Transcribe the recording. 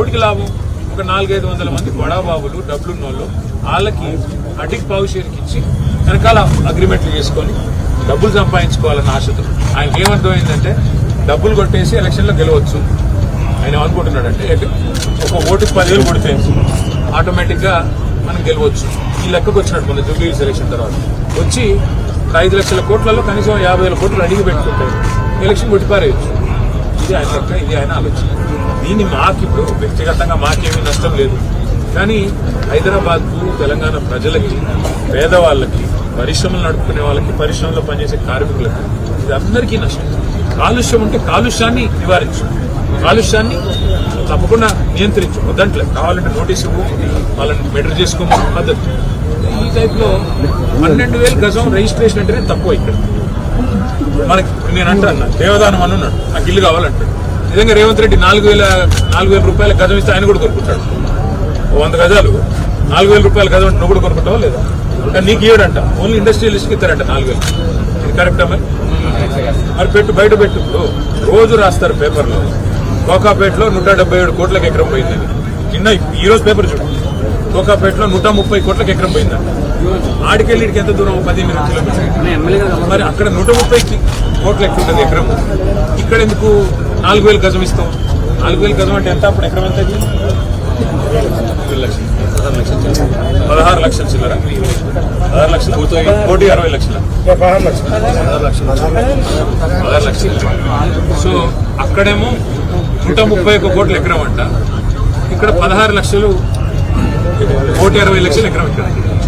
కోటికి లాభం? ఒక నాలుగైదు వందల మంది బడాబాబులు డబ్బులున్న వాళ్ళు వాళ్ళకి అటిక్ పావుషేరికి ఇచ్చి వెనకాల అగ్రిమెంట్లు చేసుకొని డబ్బులు సంపాదించుకోవాలన్న ఆశతో. ఆయనకి ఏమర్థమైందంటే డబ్బులు కొట్టేసి ఎలక్షన్లో గెలవచ్చు ఆయన అనుకుంటున్నాడంటే ఒక ఓటుకి పదివేలు కొడితే ఆటోమేటిక్గా మనం గెలవచ్చు. ఈ లెక్కకు వచ్చినట్టు మన జూబ్లీ ఎలక్షన్ తర్వాత. వచ్చి ఐదు లక్షల కోట్లలో కనీసం యాభై వేల కోట్లు అడిగి పెట్టుకుంటారు ఎలక్షన్ కొట్టిపారేయచ్చు. ఇది ఆయన లెక్క ఇది ఆయన ఆలోచన. దీన్ని మాకు ఇప్పుడు వ్యక్తిగతంగా మాకేమీ నష్టం లేదు. కానీ హైదరాబాద్కు తెలంగాణ ప్రజలకి పేదవాళ్ళకి పరిశ్రమలు నడుపుకునే వాళ్ళకి పరిశ్రమలో పనిచేసే కార్మికులకి ఇది అందరికీ నష్టం. కాలుష్యం ఉంటే కాలుష్యాన్ని నివారించు. కాలుష్యాన్ని తప్పకుండా నియంత్రించు. దాంట్లో కావాలంటే నోటీస్ ఇవ్వు. వాళ్ళని మెటర్ చేసుకోమని పద్ధతి. ఈ టైప్లో పన్నెండు వేలు గజం రిజిస్ట్రేషన్ అంటేనే తక్కువ ఇక్కడ. మనకి నేను అంటాను దేవదానం అని ఉన్నాడు నాకు ఇల్లు కావాలంటాడు నిజంగా రేవంత్ రెడ్డి నాలుగు వేల నాలుగు వేల రూపాయల గజం ఇస్తే ఆయన కూడా కొనుక్కుంటాడు. వంద గజాలు. నాలుగు వేల రూపాయల గజం నువ్వు కూడా కొనుక్కుంటావా లేదా? కానీ నీకు ఇవ్వడంట ఓన్లీ ఇండస్ట్రియలిస్ట్కి ఇస్తారంట నాలుగు వేలు. ఇది కరెక్టా మరి? మరి పెట్టు బయట పెట్టు ఇప్పుడు. రోజు రాస్తారు పేపర్లో. కోకాపేటలో నూట డెబ్బై ఏడు కోట్లకు ఎకరం పోయిందని నిన్న ఈ రోజు పేపర్ చూడు. కోకాపేటలో నూట ముప్పై కోట్లకు ఎకరం పోయిందంట ఆడికెళ్ళి ఇడికి ఎంత దూరం? పదిహేను కిలోమీటర్లు మరి అక్కడ నూట ముప్పై కోట్ల ఎక్కువ ఉంటుంది ఎకరం? ఇక్కడ ఎందుకు నాలుగు వేలు గజం ఇస్తాం? నాలుగు వేలు గజం అంటే ఎంత? అప్పుడు ఎకరం ఎంత. పదహారు లక్షలు చిల్లర. పదహారు లక్షలు? కోటి అరవై లక్షల. పదహారు లక్షలు. పదహారు లక్షలు. సో అక్కడేమో నూట ముప్పై ఒక్క కోట్ల ఎకరం అంట. ఇక్కడ పదహారు లక్షలు కోటి అరవై లక్షలు ఎకరం ఇక్కడ.